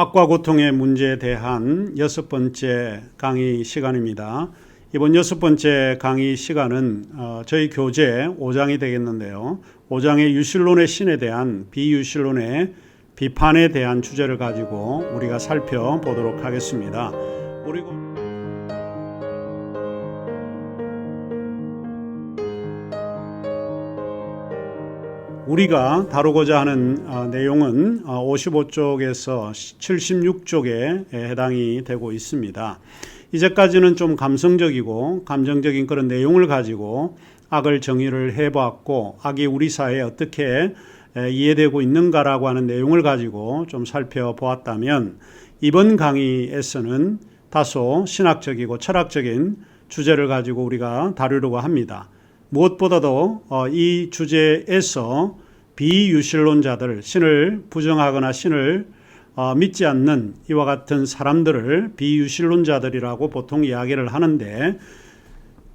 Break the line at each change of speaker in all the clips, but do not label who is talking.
악과 고통의 문제에 대한 여섯 번째 강의 시간입니다. 이번 여섯 번째 강의 시간은 어, 저희 교재 5장이 되겠는데요. 5장의 유실론의 신에 대한 비유실론의 비판에 대한 주제를 가지고 우리가 살펴보도록 하겠습니다. 우리 우리가 다루고자 하는 어, 내용은 55쪽에서 76쪽에 해당이 되고 있습니다. 이제까지는 좀 감성적이고 감정적인 그런 내용을 가지고 악을 정의를 해보았고 악이 우리 사회에 어떻게 에, 이해되고 있는가라고 하는 내용을 가지고 좀 살펴보았다면 이번 강의에서는 다소 신학적이고 철학적인 주제를 가지고 우리가 다루려고 합니다. 무엇보다도 어, 이 주제에서 비유실론자들, 신을 부정하거나 신을 어, 믿지 않는 이와 같은 사람들을 비유실론자들이라고 보통 이야기를 하는데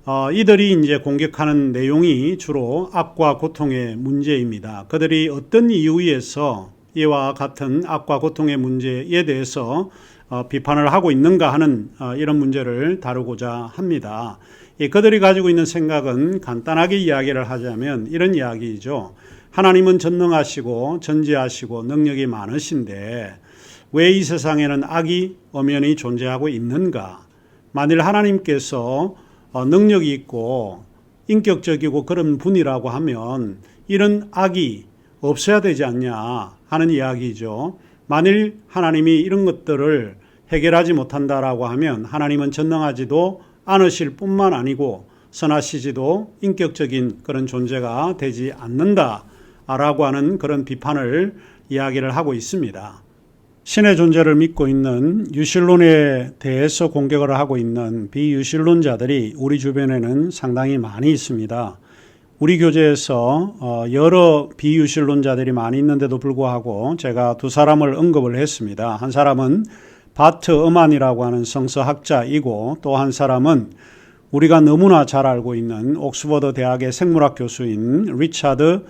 어, 이들이 이제 공격하는 내용이 주로 악과 고통의 문제입니다. 그들이 어떤 이유에서 이와 같은 악과 고통의 문제에 대해서 어, 비판을 하고 있는가 하는 어, 이런 문제를 다루고자 합니다. 이 그들이 가지고 있는 생각은 간단하게 이야기를 하자면 이런 이야기이죠. 하나님은 전능하시고 전지하시고 능력이 많으신데 왜 이 세상에는 악이 엄연히 존재하고 있는가? 만일 하나님께서 어, 능력이 있고 인격적이고 그런 분이라고 하면 이런 악이 없어야 되지 않냐 하는 이야기죠. 만일 하나님이 이런 것들을 해결하지 못한다라고 하면 하나님은 전능하지도 않으실 뿐만 아니고 선하시지도 인격적인 그런 존재가 되지 않는다라고 하는 그런 비판을 이야기를 하고 있습니다. 신의 존재를 믿고 있는 유실론에 대해서 공격을 하고 있는 비유실론자들이 우리 주변에는 상당히 많이 있습니다. 우리 교재에서 어, 여러 비유실론자들이 많이 있는데도 불구하고 제가 두 사람을 언급을 했습니다. 한 사람은 바트 어만이라고 하는 성서학자이고 또 한 사람은 우리가 너무나 잘 알고 있는 옥스퍼드 대학의 생물학 교수인 리차드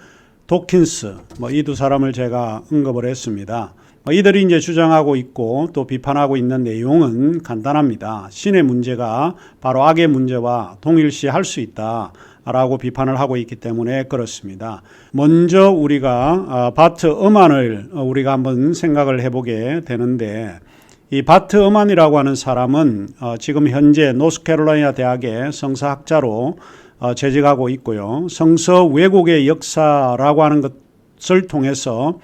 도킨스 뭐 이 두 사람을 제가 언급을 했습니다. 뭐 이들이 이제 주장하고 있고 또 비판하고 있는 내용은 간단합니다. 신의 문제가 바로 악의 문제와 동일시할 수 있다 라고 비판을 하고 있기 때문에 그렇습니다. 먼저 우리가 아, 바트 어만을 우리가 한번 생각을 해보게 되는데 이 바트 어만이라고 하는 사람은 어, 지금 현재 노스캐롤라이나 대학의 성서학자로 어, 재직하고 있고요. 성서 왜곡의 역사라고 하는 것을 통해서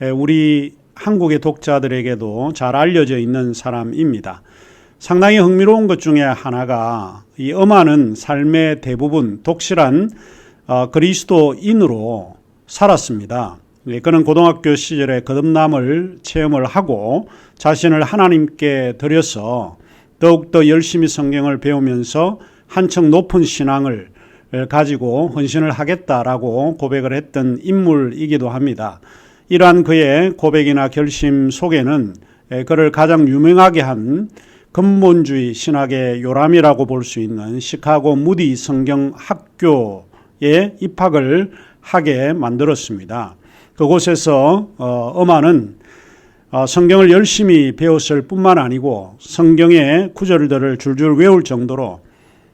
에, 우리 한국의 독자들에게도 잘 알려져 있는 사람입니다. 상당히 흥미로운 것 중에 하나가 이 어마는 삶의 대부분 독실한 어, 그리스도인으로 살았습니다. 예, 그는 고등학교 시절에 거듭남을 체험을 하고 자신을 하나님께 드려서 더욱더 열심히 성경을 배우면서 한층 높은 신앙을 가지고 헌신을 하겠다라고 고백을 했던 인물이기도 합니다. 이러한 그의 고백이나 결심 속에는 그를 가장 유명하게 한 근본주의 신학의 요람이라고 볼 수 있는 시카고 무디 성경 학교에 입학을 하게 만들었습니다. 그곳에서 어마는 성경을 열심히 배웠을 뿐만 아니고 성경의 구절들을 줄줄 외울 정도로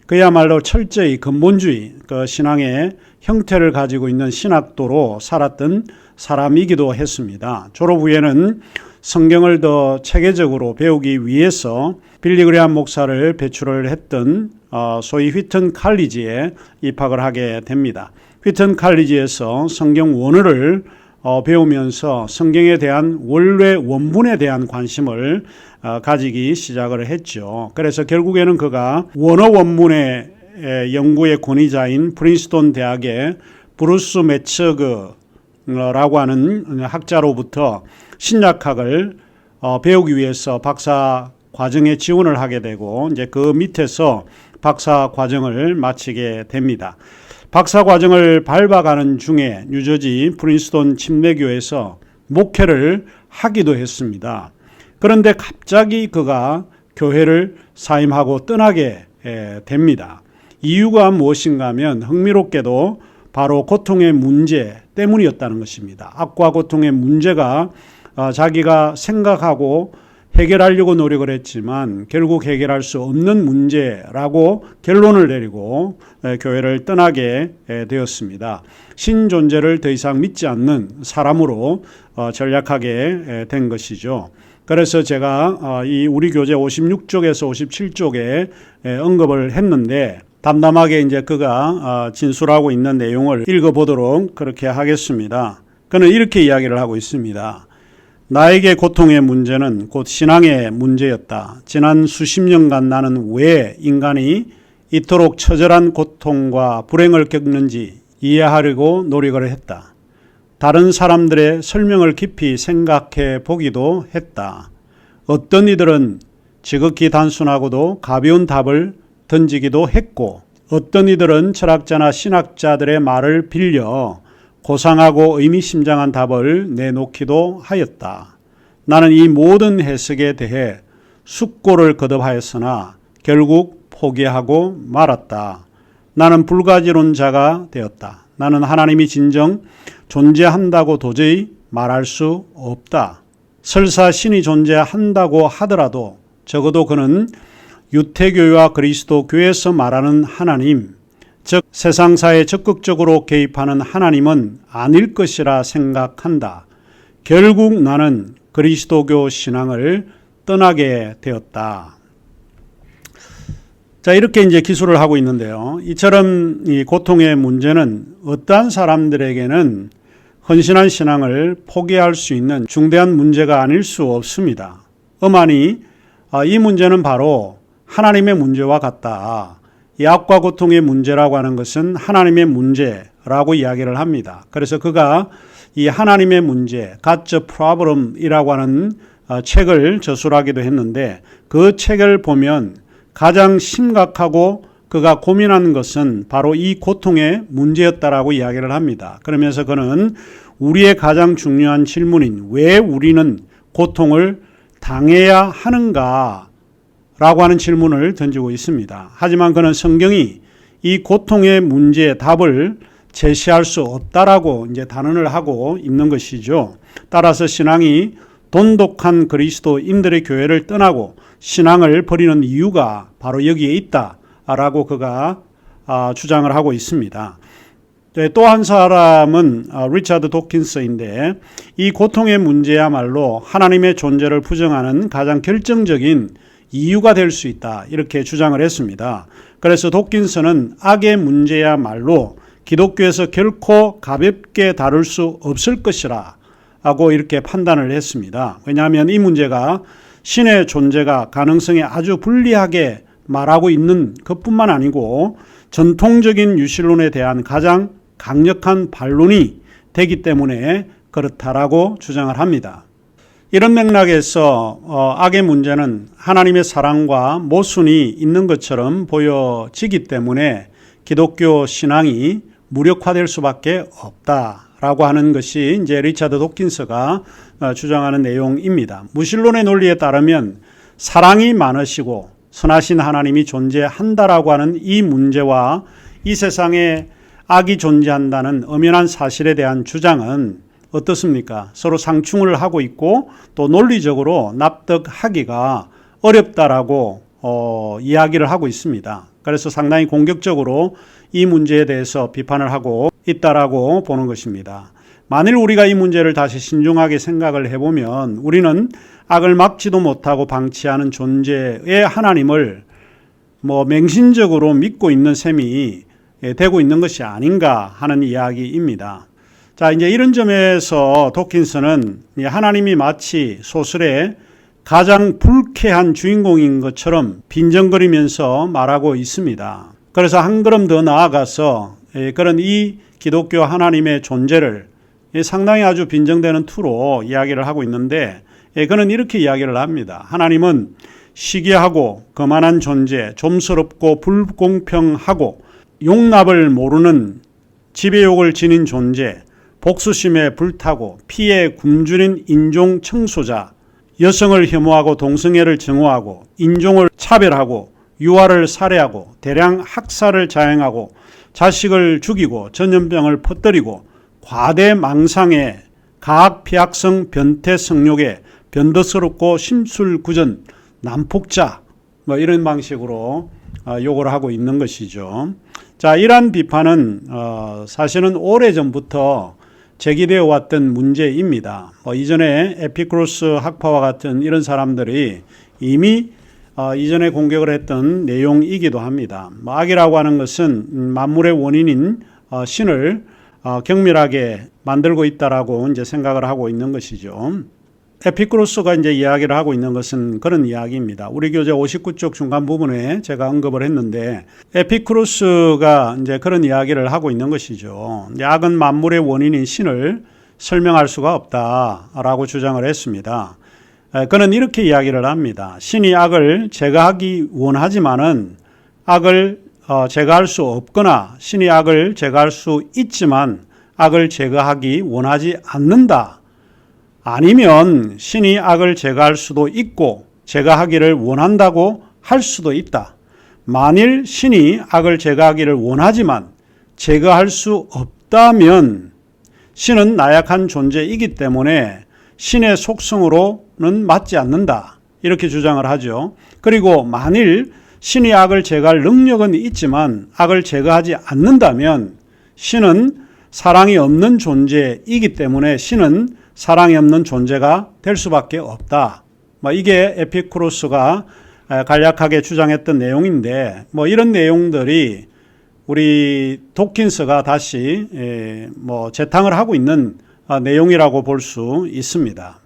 그야말로 철저히 근본주의 그 신앙의 형태를 가지고 있는 신학도로 살았던 사람이기도 했습니다. 졸업 후에는 성경을 더 체계적으로 배우기 위해서 빌리그레한 목사를 배출을 했던 소위 휘튼 칼리지에 입학을 하게 됩니다. 휘튼 칼리지에서 성경 원어를 배우면서 성경에 대한 원래 원문에 대한 관심을 가지기 시작을 했죠. 그래서 결국에는 그가 원어 원문의 연구의 권위자인 프린스톤 대학의 브루스 매처그라고 하는 학자로부터 신약학을 배우기 위해서 박사 과정에 지원을 하게 되고 이제 그 밑에서 박사 과정을 마치게 됩니다. 박사 과정을 밟아가는 중에 뉴저지 프린스톤 침례교에서 목회를 하기도 했습니다. 그런데 갑자기 그가 교회를 사임하고 떠나게 됩니다. 이유가 무엇인가 하면 흥미롭게도 바로 고통의 문제 때문이었다는 것입니다. 악과 고통의 문제가 어, 자기가 생각하고 해결하려고 노력을 했지만 결국 해결할 수 없는 문제라고 결론을 내리고 에, 교회를 떠나게 에, 되었습니다. 신 존재를 더 이상 믿지 않는 사람으로 어, 전략하게 에, 된 것이죠. 그래서 제가 어, 이 우리 교재 56쪽에서 57쪽에 언급을 했는데 담담하게 이제 그가 어, 진술하고 있는 내용을 읽어보도록 그렇게 하겠습니다. 그는 이렇게 이야기를 하고 있습니다. 나에게 고통의 문제는 곧 신앙의 문제였다. 지난 수십 년간 나는 왜 인간이 이토록 처절한 고통과 불행을 겪는지 이해하려고 노력을 했다. 다른 사람들의 설명을 깊이 생각해 보기도 했다. 어떤 이들은 지극히 단순하고도 가벼운 답을 던지기도 했고, 어떤 이들은 철학자나 신학자들의 말을 빌려 고상하고 의미심장한 답을 내놓기도 하였다. 나는 이 모든 해석에 대해 숙고를 거듭하였으나 결국 포기하고 말았다. 나는 불가지론자가 되었다. 나는 하나님이 진정 존재한다고 도저히 말할 수 없다. 설사 신이 존재한다고 하더라도 적어도 그는 유태교와 그리스도 교에서 말하는 하나님, 즉 세상사에 적극적으로 개입하는 하나님은 아닐 것이라 생각한다. 결국 나는 그리스도교 신앙을 떠나게 되었다. 자, 이렇게 이제 기술을 하고 있는데요. 이처럼 이 고통의 문제는 어떠한 사람들에게는 헌신한 신앙을 포기할 수 있는 중대한 문제가 아닐 수 없습니다. 어머니, 아, 이 문제는 바로 하나님의 문제와 같다. 약과 고통의 문제라고 하는 것은 하나님의 문제라고 이야기를 합니다. 그래서 그가 이 하나님의 문제, God's Problem이라고 하는 어, 책을 저술하기도 했는데 그 책을 보면 가장 심각하고 그가 고민하는 것은 바로 이 고통의 문제였다라고 이야기를 합니다. 그러면서 그는 우리의 가장 중요한 질문인 왜 우리는 고통을 당해야 하는가 라고 하는 질문을 던지고 있습니다. 하지만 그는 성경이 이 고통의 문제의 답을 제시할 수 없다라고 이제 단언을 하고 있는 것이죠. 따라서 신앙이 돈독한 그리스도인들의 교회를 떠나고 신앙을 버리는 이유가 바로 여기에 있다라고 그가 아, 주장을 하고 있습니다. 네, 또한 사람은 아, 리차드 도킨스인데 이 고통의 문제야말로 하나님의 존재를 부정하는 가장 결정적인 이유가 될 수 있다 이렇게 주장을 했습니다. 그래서 도킨스는 악의 문제야말로 기독교에서 결코 가볍게 다룰 수 없을 것이라 하고 이렇게 판단을 했습니다. 왜냐하면 이 문제가 신의 존재가 가능성에 아주 불리하게 말하고 있는 것뿐만 아니고 전통적인 유실론에 대한 가장 강력한 반론이 되기 때문에 그렇다라고 주장을 합니다. 이런 맥락에서 어, 악의 문제는 하나님의 사랑과 모순이 있는 것처럼 보여지기 때문에 기독교 신앙이 무력화될 수밖에 없다라고 하는 것이 이제 리차드 도킨스가 어, 주장하는 내용입니다. 무신론의 논리에 따르면 사랑이 많으시고 선하신 하나님이 존재한다라고 하는 이 문제와 이 세상에 악이 존재한다는 엄연한 사실에 대한 주장은 어떻습니까? 서로 상충을 하고 있고 또 논리적으로 납득하기가 어렵다라고 어, 이야기를 하고 있습니다. 그래서 상당히 공격적으로 이 문제에 대해서 비판을 하고 있다라고 보는 것입니다. 만일 우리가 이 문제를 다시 신중하게 생각을 해보면 우리는 악을 막지도 못하고 방치하는 존재의 하나님을 뭐 맹신적으로 믿고 있는 셈이 되고 있는 것이 아닌가 하는 이야기입니다. 자, 이제 이런 점에서 도킨스는 하나님이 마치 소설의 가장 불쾌한 주인공인 것처럼 빈정거리면서 말하고 있습니다. 그래서 한 걸음 더 나아가서 그런 이 기독교 하나님의 존재를 상당히 아주 빈정되는 투로 이야기를 하고 있는데 그는 이렇게 이야기를 합니다. 하나님은 시기하고 거만한 존재, 좀스럽고 불공평하고 용납을 모르는 지배욕을 지닌 존재, 복수심에 불타고 피에 굶주린 인종 청소자, 여성을 혐오하고 동성애를 증오하고 인종을 차별하고 유아를 살해하고 대량 학살을 자행하고 자식을 죽이고 전염병을 퍼뜨리고 과대 망상에 가학 피학성 변태 성욕에 변덕스럽고 심술구전 난폭자 뭐 이런 방식으로 어, 요구를 하고 있는 것이죠. 자, 이러한 비판은 어, 사실은 오래 전부터 제기되어 왔던 문제입니다. 뭐 이전에 에피크로스 학파와 같은 이런 사람들이 이미 어, 이전에 공격을 했던 내용이기도 합니다. 뭐 악이라고 하는 것은 음, 만물의 원인인 어, 신을 어, 경밀하게 만들고 있다라고 이제 생각을 하고 있는 것이죠. 에피크로스가 이제 이야기를 하고 있는 것은 그런 이야기입니다. 우리 교재 59쪽 중간 부분에 제가 언급을 했는데 에피크로스가 이제 그런 이야기를 하고 있는 것이죠. 악은 만물의 원인인 신을 설명할 수가 없다라고 주장을 했습니다. 에, 그는 이렇게 이야기를 합니다. 신이 악을 제거하기 원하지만은 악을 어, 제거할 수 없거나 신이 악을 제거할 수 있지만 악을 제거하기 원하지 않는다. 아니면 신이 악을 제거할 수도 있고 제거하기를 원한다고 할 수도 있다. 만일 신이 악을 제거하기를 원하지만 제거할 수 없다면 신은 나약한 존재이기 때문에 신의 속성으로는 맞지 않는다. 이렇게 주장을 하죠. 그리고 만일 신이 악을 제거할 능력은 있지만 악을 제거하지 않는다면 신은 사랑이 없는 존재이기 때문에 신은 사랑이 없는 존재가 될 수밖에 없다. 뭐 이게 에피쿠로스가 간략하게 주장했던 내용인데 뭐 이런 내용들이 우리 도킨스가 다시 뭐 재탕을 하고 있는 아, 내용이라고 볼 수 있습니다.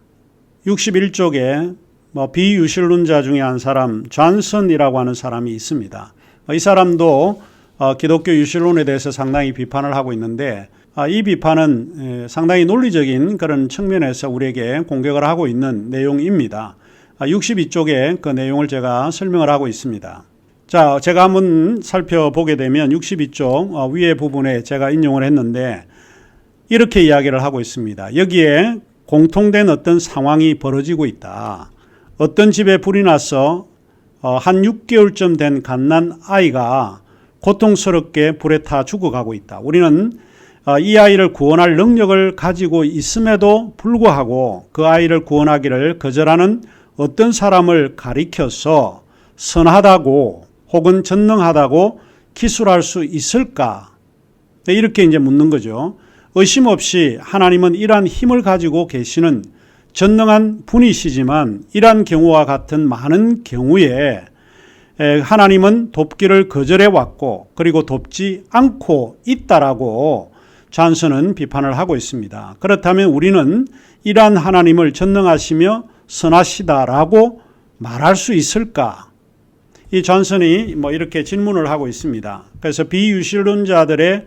61쪽에 뭐 비유실론자 중에 한 사람 존슨이라고 하는 사람이 있습니다. 이 사람도 어, 기독교 유실론에 대해서 상당히 비판을 하고 있는데 아, 이 비판은 상당히 논리적인 그런 측면에서 우리에게 공격을 하고 있는 내용입니다. 62쪽에 아, 그 내용을 제가 설명을 하고 있습니다. 자, 제가 한번 살펴보게 되면 62쪽 어, 위에 부분에 제가 인용을 했는데 이렇게 이야기를 하고 있습니다. 여기에 공통된 어떤 상황이 벌어지고 있다. 어떤 집에 불이 나서 어, 한 6개월쯤 된 갓난 아이가 고통스럽게 불에 타 죽어가고 있다. 우리는 어, 이 아이를 구원할 능력을 가지고 있음에도 불구하고 그 아이를 구원하기를 거절하는 어떤 사람을 가리켜서 선하다고 혹은 전능하다고 기술할 수 있을까? 네, 이렇게 이제 묻는 거죠. 의심 없이 하나님은 이러한 힘을 가지고 계시는 전능한 분이시지만 이러한 경우와 같은 많은 경우에 하나님은 돕기를 거절해 왔고 그리고 돕지 않고 있다라고 잔슨은 비판을 하고 있습니다. 그렇다면 우리는 이러한 하나님을 전능하시며 선하시다라고 말할 수 있을까? 이 존슨이 뭐 이렇게 질문을 하고 있습니다. 그래서 비유실론자들의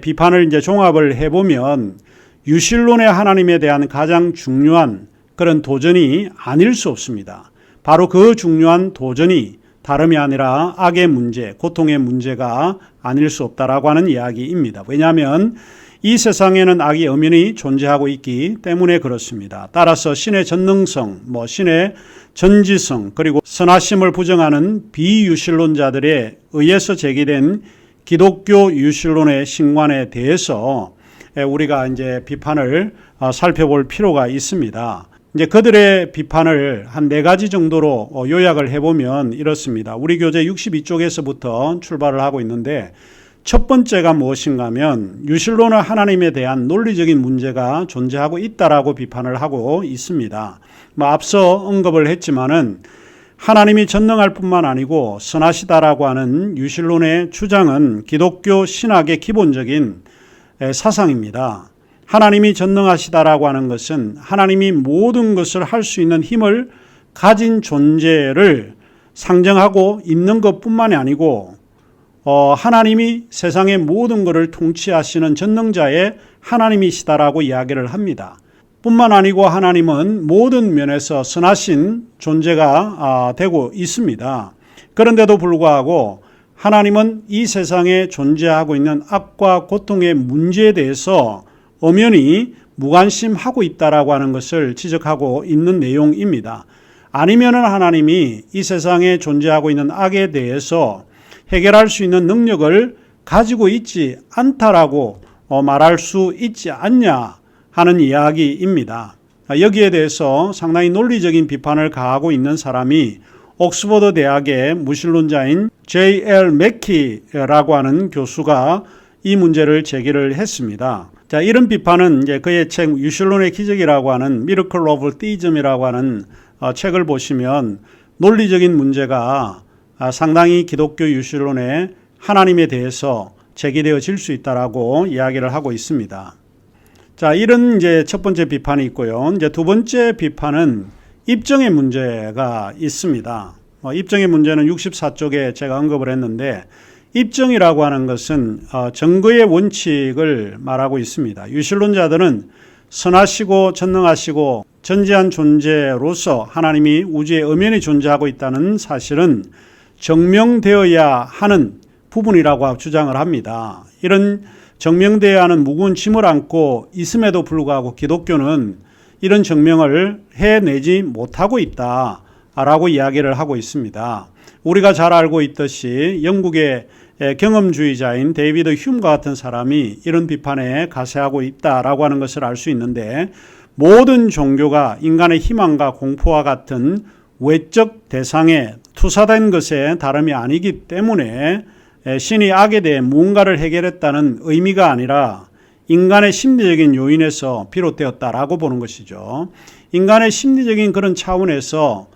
비판을 이제 종합을 해보면 유실론의 하나님에 대한 가장 중요한 그런 도전이 아닐 수 없습니다. 바로 그 중요한 도전이 다름이 아니라 악의 문제, 고통의 문제가 아닐 수 없다라고 하는 이야기입니다. 왜냐하면 이 세상에는 악이 엄연히 존재하고 있기 때문에 그렇습니다. 따라서 신의 전능성, 뭐 신의 전지성, 그리고 선하심을 부정하는 비유실론자들에 의해서 제기된 기독교 유실론의 신관에 대해서 우리가 이제 비판을 어, 살펴볼 필요가 있습니다. 이제 그들의 비판을 한 네 가지 정도로 어, 요약을 해보면 이렇습니다. 우리 교재 62쪽에서부터 출발을 하고 있는데 첫 번째가 무엇인가 하면 유실론은 하나님에 대한 논리적인 문제가 존재하고 있다라고 비판을 하고 있습니다. 뭐 앞서 언급을 했지만은 하나님이 전능할 뿐만 아니고 선하시다라고 하는 유실론의 주장은 기독교 신학의 기본적인 사상입니다. 하나님이 전능하시다라고 하는 것은 하나님이 모든 것을 할 수 있는 힘을 가진 존재를 상정하고 있는 것뿐만이 아니고 어, 하나님이 세상의 모든 것을 통치하시는 전능자의 하나님이시다라고 이야기를 합니다. 뿐만 아니고 하나님은 모든 면에서 선하신 존재가 아, 되고 있습니다. 그런데도 불구하고 하나님은 이 세상에 존재하고 있는 악과 고통의 문제에 대해서 엄연히 무관심하고 있다라고 하는 것을 지적하고 있는 내용입니다. 아니면은 하나님이 이 세상에 존재하고 있는 악에 대해서 해결할 수 있는 능력을 가지고 있지 않다라고 어, 말할 수 있지 않냐 하는 이야기입니다. 여기에 대해서 상당히 논리적인 비판을 가하고 있는 사람이 옥스퍼드 대학의 무신론자인 J.L. 맥키라고 하는 교수가 이 문제를 제기를 했습니다. 자, 이런 비판은 이제 그의 책 유실론의 기적이라고 하는 미러클 오브 티즘이라고 하는 어, 책을 보시면 논리적인 문제가 아, 상당히 기독교 유실론의 하나님에 대해서 제기되어질 수 있다라고 이야기를 하고 있습니다. 자, 이런 이제 첫 번째 비판이 있고요. 이제 두 번째 비판은 입증의 문제가 있습니다. 어, 입증의 문제는 64쪽에 제가 언급을 했는데 입증이라고 하는 것은 어, 증거의 원칙을 말하고 있습니다. 유실론자들은 선하시고 전능하시고 전지한 존재로서 하나님이 우주에 엄연히 존재하고 있다는 사실은 증명되어야 하는 부분이라고 주장을 합니다. 이런 증명되어야 하는 무거운 짐을 안고 있음에도 불구하고 기독교는 이런 증명을 해내지 못하고 있다라고 이야기를 하고 있습니다. 우리가 잘 알고 있듯이 영국의 경험주의자인 데이비드 흉과 같은 사람이 이런 비판에 가세하고 있다라고 하는 것을 알 수 있는데 모든 종교가 인간의 희망과 공포와 같은 외적 대상에 투사된 것에 다름이 아니기 때문에 신이 악에 대해 무언가를 해결했다는 의미가 아니라 인간의 심리적인 요인에서 비롯되었다라고 보는 것이죠. 인간의 심리적인 그런 차원에서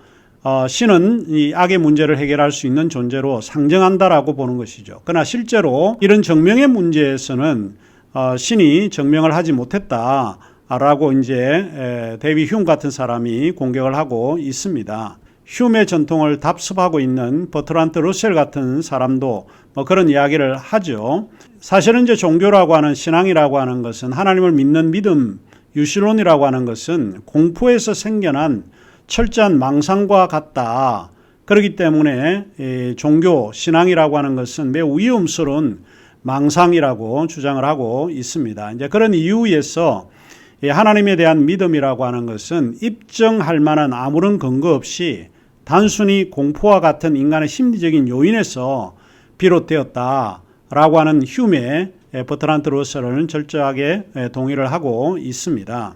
어, 신은 이 악의 문제를 해결할 수 있는 존재로 상정한다라고 보는 것이죠. 그러나 실제로 이런 정명의 문제에서는 어, 신이 정명을 하지 못했다 라고 이제 데비 흉 같은 사람이 공격을 하고 있습니다. 흉의 전통을 답습하고 있는 버트란트 러셀 같은 사람도 뭐 그런 이야기를 하죠. 사실은 이제 종교라고 하는 신앙이라고 하는 것은 하나님을 믿는 믿음, 유실론이라고 하는 것은 공포에서 생겨난 철저한 망상과 같다. 그렇기 때문에 종교, 신앙이라고 하는 것은 매우 위험스러운 망상이라고 주장을 하고 있습니다. 이제 그런 이유에서 하나님에 대한 믿음이라고 하는 것은 입증할 만한 아무런 근거 없이 단순히 공포와 같은 인간의 심리적인 요인에서 비롯되었다라고 하는 휴메 버트란트 로서는 철저하게 동의를 하고 있습니다.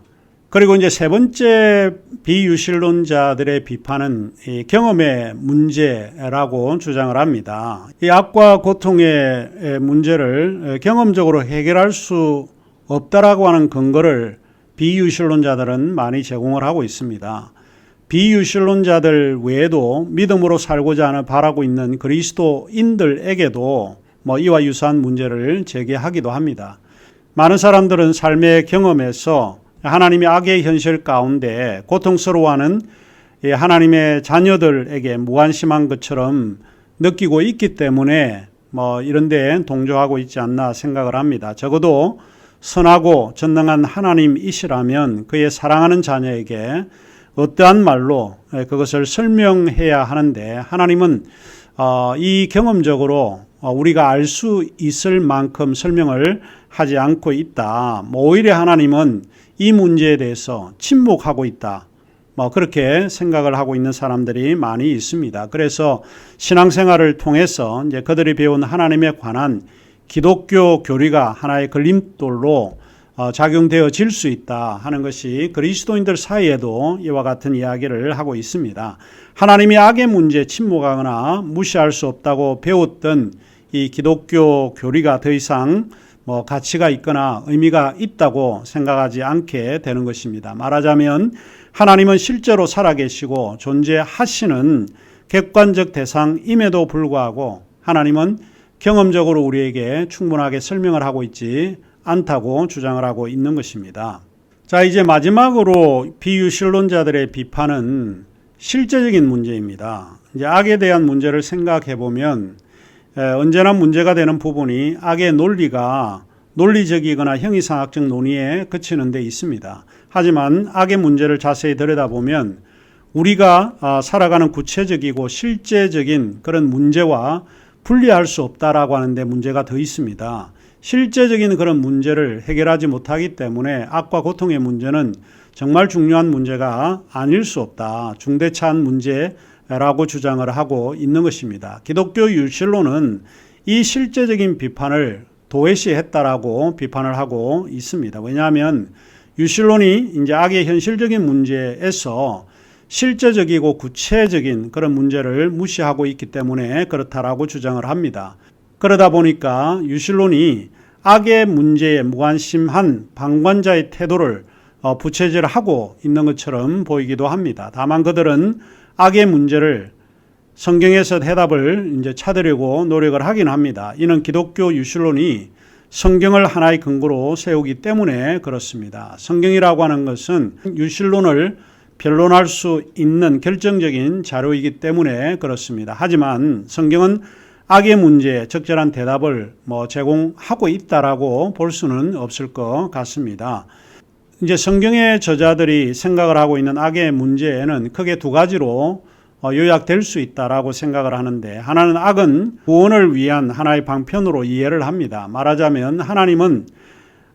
그리고 이제 세 번째 비유실론자들의 비판은 경험의 문제라고 주장을 합니다. 이 악과 고통의 문제를 경험적으로 해결할 수 없다라고 하는 근거를 비유실론자들은 많이 제공을 하고 있습니다. 비유실론자들 외에도 믿음으로 살고자 하는 바라고 있는 그리스도인들에게도 뭐 이와 유사한 문제를 제기하기도 합니다. 많은 사람들은 삶의 경험에서 하나님의 악의 현실 가운데 고통스러워하는 하나님의 자녀들에게 무관심한 것처럼 느끼고 있기 때문에 뭐 이런데 동조하고 있지 않나 생각을 합니다. 적어도 선하고 전능한 하나님이시라면 그의 사랑하는 자녀에게 어떠한 말로 그것을 설명해야 하는데 하나님은 어, 이 경험적으로 어, 우리가 알 수 있을 만큼 설명을 하지 않고 있다. 뭐 오히려 하나님은 이 문제에 대해서 침묵하고 있다. 뭐 그렇게 생각을 하고 있는 사람들이 많이 있습니다. 그래서 신앙생활을 통해서 이제 그들이 배운 하나님에 관한 기독교 교리가 하나의 걸림돌로 어, 작용되어질 수 있다 하는 것이 그리스도인들 사이에도 이와 같은 이야기를 하고 있습니다. 하나님이 악의 문제에 침묵하거나 무시할 수 없다고 배웠던 이 기독교 교리가 더 이상 뭐 가치가 있거나 의미가 있다고 생각하지 않게 되는 것입니다. 말하자면 하나님은 실제로 살아계시고 존재하시는 객관적 대상임에도 불구하고 하나님은 경험적으로 우리에게 충분하게 설명을 하고 있지 않다고 주장을 하고 있는 것입니다. 자, 이제 마지막으로 비유실론자들의 비판은 실제적인 문제입니다. 이제 악에 대한 문제를 생각해 보면 언제나 문제가 되는 부분이 악의 논리가 논리적이거나 형이상학적 논의에 그치는 데 있습니다. 하지만 악의 문제를 자세히 들여다보면 우리가 아, 살아가는 구체적이고 실제적인 그런 문제와 분리할 수 없다라고 하는데 문제가 더 있습니다. 실제적인 그런 문제를 해결하지 못하기 때문에 악과 고통의 문제는 정말 중요한 문제가 아닐 수 없다. 중대차한 문제 라고 주장을 하고 있는 것입니다. 기독교 유실론은 이 실제적인 비판을 도외시했다라고 비판을 하고 있습니다. 왜냐하면 유실론이 이제 악의 현실적인 문제에서 실제적이고 구체적인 그런 문제를 무시하고 있기 때문에 그렇다라고 주장을 합니다. 그러다 보니까 유실론이 악의 문제에 무관심한 방관자의 태도를 어, 부채질하고 있는 것처럼 보이기도 합니다. 다만 그들은 악의 문제를 성경에서 해답을 이제 찾으려고 노력을 하긴 합니다. 이는 기독교 유실론이 성경을 하나의 근거로 세우기 때문에 그렇습니다. 성경이라고 하는 것은 유실론을 변론할 수 있는 결정적인 자료이기 때문에 그렇습니다. 하지만 성경은 악의 문제에 적절한 대답을 뭐 제공하고 있다라고 볼 수는 없을 것 같습니다. 이제 성경의 저자들이 생각을 하고 있는 악의 문제에는 크게 두 가지로 어, 요약될 수 있다라고 생각을 하는데 하나는 악은 구원을 위한 하나의 방편으로 이해를 합니다. 말하자면 하나님은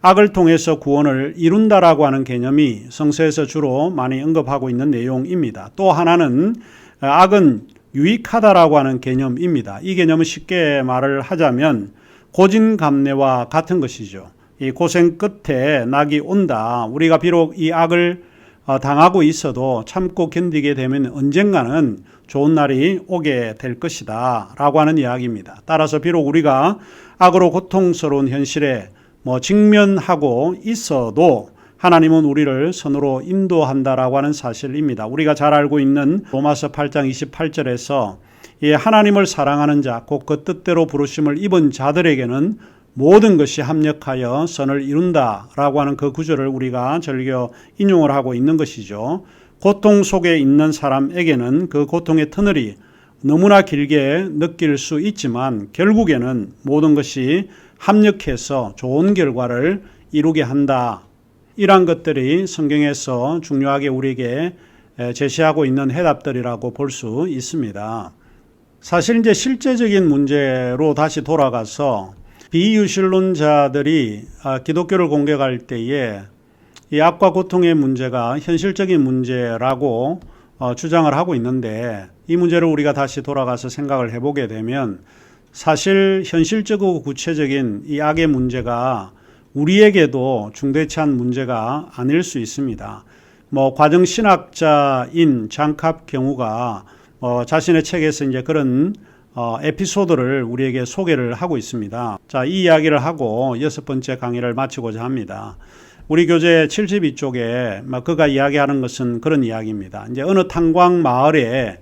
악을 통해서 구원을 이룬다라고 하는 개념이 성서에서 주로 많이 언급하고 있는 내용입니다. 또 하나는 악은 유익하다라고 하는 개념입니다. 이 개념은 쉽게 말을 하자면 고진감래와 같은 것이죠. 이 고생 끝에 낙이 온다. 우리가 비록 이 악을 어, 당하고 있어도 참고 견디게 되면 언젠가는 좋은 날이 오게 될 것이다. 라고 하는 이야기입니다. 따라서 비록 우리가 악으로 고통스러운 현실에 뭐 직면하고 있어도 하나님은 우리를 선으로 인도한다라고 하는 사실입니다. 우리가 잘 알고 있는 로마서 8장 28절에서 이 하나님을 사랑하는 자, 곧 그 뜻대로 부르심을 입은 자들에게는 모든 것이 합력하여 선을 이룬다라고 하는 그 구절을 우리가 즐겨 인용을 하고 있는 것이죠. 고통 속에 있는 사람에게는 그 고통의 터널이 너무나 길게 느낄 수 있지만 결국에는 모든 것이 합력해서 좋은 결과를 이루게 한다. 이러한 것들이 성경에서 중요하게 우리에게 제시하고 있는 해답들이라고 볼 수 있습니다. 사실 이제 실제적인 문제로 다시 돌아가서 비유실론자들이 아, 기독교를 공격할 때에 이 악과 고통의 문제가 현실적인 문제라고 어, 주장을 하고 있는데 이 문제를 우리가 다시 돌아가서 생각을 해보게 되면 사실 현실적이고 구체적인 이 악의 문제가 우리에게도 중대치한 문제가 아닐 수 있습니다. 뭐 과정 신학자인 장캅 경우가 어, 자신의 책에서 이제 그런 어, 에피소드를 우리에게 소개를 하고 있습니다. 자, 이 이야기를 하고 여섯 번째 강의를 마치고자 합니다. 우리 교재 72쪽에 그가 이야기하는 것은 그런 이야기입니다. 이제 어느 탄광 마을에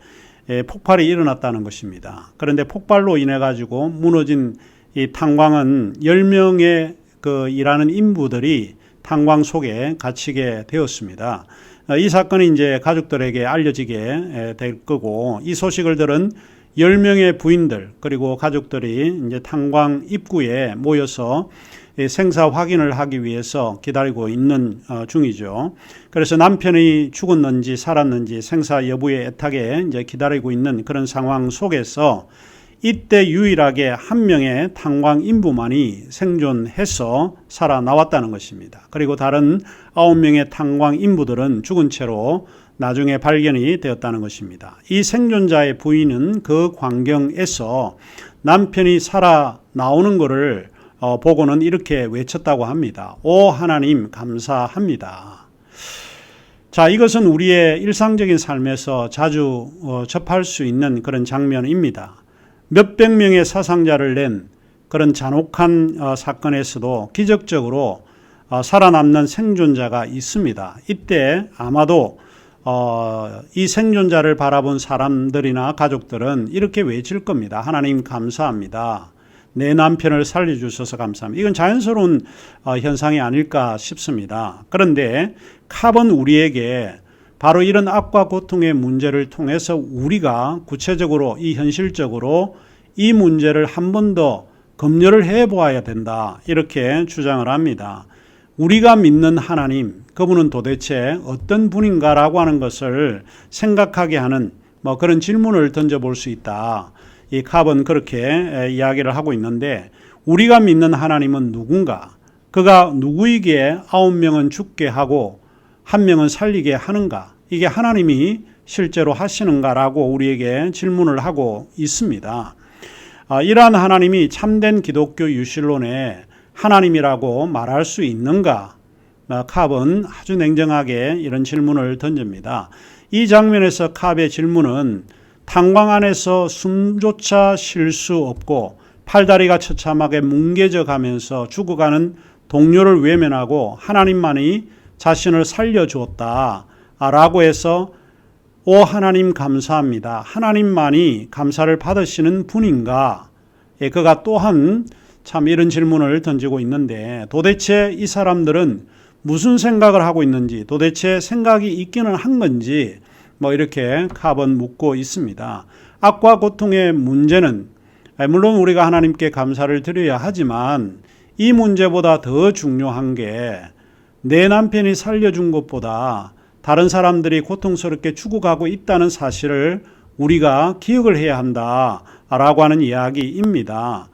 예, 폭발이 일어났다는 것입니다. 그런데 폭발로 인해 가지고 무너진 이 탄광은 10명의 그 일하는 인부들이 탄광 속에 갇히게 되었습니다. 어, 이 사건이 이제 가족들에게 알려지게 될 거고 이 소식을 들은 10명의 부인들 그리고 가족들이 이제 탄광 입구에 모여서 생사 확인을 하기 위해서 기다리고 있는 어, 중이죠. 그래서 남편이 죽었는지 살았는지 생사 여부의 애타게 이제 기다리고 있는 그런 상황 속에서 이때 유일하게 한 명의 탄광 인부만이 생존해서 살아나왔다는 것입니다. 그리고 다른 아홉 명의 탄광 인부들은 죽은 채로 나중에 발견이 되었다는 것입니다. 이 생존자의 부인은 그 광경에서 남편이 살아 나오는 것을 어, 보고는 이렇게 외쳤다고 합니다. 오 하나님 감사합니다. 자, 이것은 우리의 일상적인 삶에서 자주 어, 접할 수 있는 그런 장면입니다. 몇백 명의 사상자를 낸 그런 잔혹한 어, 사건에서도 기적적으로 살아남는 생존자가 있습니다. 이때 아마도 어, 이 생존자를 바라본 사람들이나 가족들은 이렇게 외칠 겁니다. 하나님 감사합니다. 내 남편을 살려주셔서 감사합니다. 이건 자연스러운 어, 현상이 아닐까 싶습니다. 그런데 캅은 우리에게 바로 이런 악과 고통의 문제를 통해서 우리가 구체적으로 이 현실적으로 이 문제를 한 번 더 검열을 해 보아야 된다. 이렇게 주장을 합니다. 우리가 믿는 하나님, 그분은 도대체 어떤 분인가라고 하는 것을 생각하게 하는 뭐 그런 질문을 던져볼 수 있다. 이 캅은 그렇게 이야기를 하고 있는데 우리가 믿는 하나님은 누군가? 그가 누구에게 아홉 명은 죽게 하고 한 명은 살리게 하는가? 이게 하나님이 실제로 하시는가라고 우리에게 질문을 하고 있습니다. 아, 이러한 하나님이 참된 기독교 유실론의 하나님이라고 말할 수 있는가? 어, 캅은 아주 냉정하게 이런 질문을 던집니다. 이 장면에서 캅의 질문은 탄광 안에서 숨조차 쉴 수 없고 팔다리가 처참하게 뭉개져 가면서 죽어가는 동료를 외면하고 하나님만이 자신을 살려주었다. 라고 해서 오 하나님 감사합니다. 하나님만이 감사를 받으시는 분인가? 예, 그가 또한 참 이런 질문을 던지고 있는데 도대체 이 사람들은 무슨 생각을 하고 있는지 도대체 생각이 있기는 한 건지 뭐 이렇게 캅은 묻고 있습니다. 악과 고통의 문제는 물론 우리가 하나님께 감사를 드려야 하지만 이 문제보다 더 중요한 게 내 남편이 살려준 것보다 다른 사람들이 고통스럽게 죽어가고 있다는 사실을 우리가 기억을 해야 한다라고 하는 이야기입니다.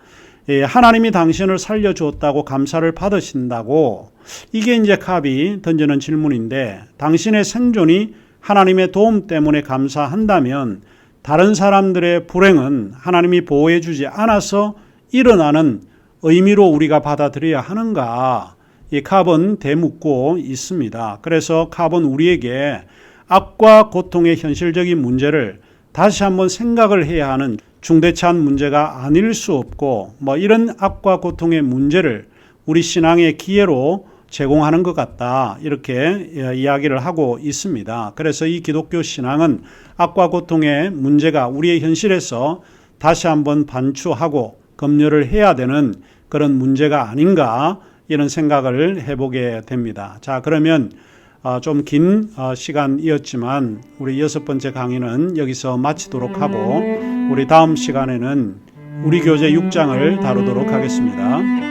예, 하나님이 당신을 살려주었다고 감사를 받으신다고 이게 이제 캅이 던지는 질문인데 당신의 생존이 하나님의 도움 때문에 감사한다면 다른 사람들의 불행은 하나님이 보호해주지 않아서 일어나는 의미로 우리가 받아들여야 하는가? 이 캅은 대묻고 있습니다. 그래서 캅은 우리에게 악과 고통의 현실적인 문제를 다시 한번 생각을 해야 하는 중대차한 문제가 아닐 수 없고 뭐 이런 악과 고통의 문제를 우리 신앙의 기회로 제공하는 것 같다. 이렇게 이야기를 하고 있습니다. 그래서 이 기독교 신앙은 악과 고통의 문제가 우리의 현실에서 다시 한번 반추하고 검열을 해야 되는 그런 문제가 아닌가 이런 생각을 해보게 됩니다. 자, 그러면 좀 긴 시간이었지만 우리 여섯 번째 강의는 여기서 마치도록 하고 우리 다음 시간에는 우리 교재 6장을 다루도록 하겠습니다.